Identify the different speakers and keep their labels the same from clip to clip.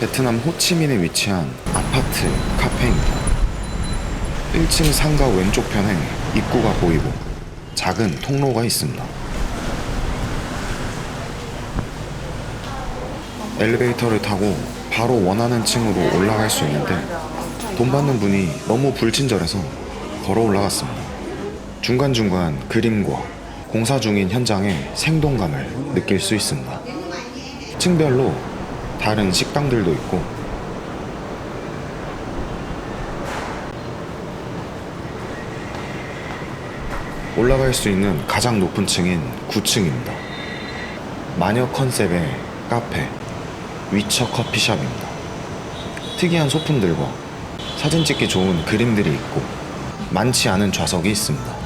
Speaker 1: 베트남 호치민에 위치한 아파트 카페입니다. 1층 상가 왼쪽 편에 입구가 보이고 작은 통로가 있습니다. 엘리베이터를 타고 바로 원하는 층으로 올라갈 수 있는데 돈 받는 분이 너무 불친절해서 걸어 올라갔습니다. 중간중간 그림과 공사 중인 현장의 생동감을 느낄 수 있습니다. 층별로 다른 식당들도 있고 올라갈 수 있는 가장 높은 층인 9층입니다. 마녀 컨셉의 카페, 위쳐 커피숍입니다. 특이한 소품들과 사진 찍기 좋은 그림들이 있고 많지 않은 좌석이 있습니다.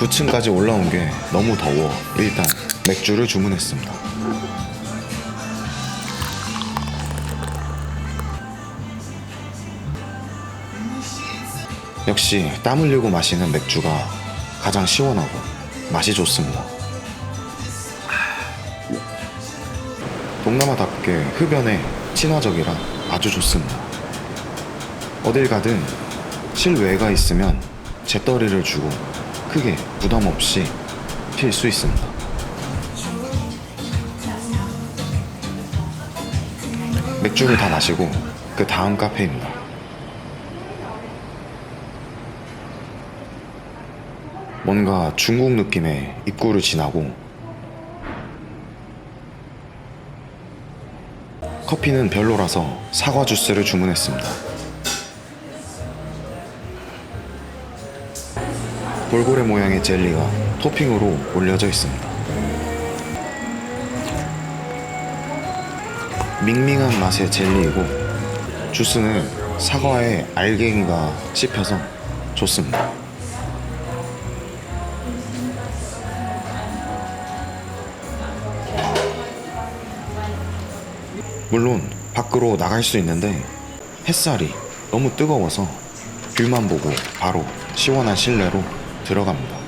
Speaker 1: 구층까지 올라온 게 너무 더워 일단 맥주를 주문했습니다. 역시 땀 흘리고 마시는 맥주가 가장 시원하고 맛이 좋습니다. 동남아답게 흡연에 친화적이라 아주 좋습니다. 어딜 가든 실외가 있으면 재떨이를 주고 크게 부담 없이 필 수 있습니다. 맥주를 다 마시고 그 다음 카페입니다. 뭔가 중국 느낌의 입구를 지나고 커피는 별로라서 사과 주스를 주문했습니다. 돌고래 모양의 젤리가 토핑으로 올려져 있습니다. 밍밍한 맛의 젤리이고 주스는 사과에 알갱이가 씹혀서 좋습니다. 물론 밖으로 나갈 수 있는데 햇살이 너무 뜨거워서 뷰만 보고 바로 시원한 실내로 들어갑니다.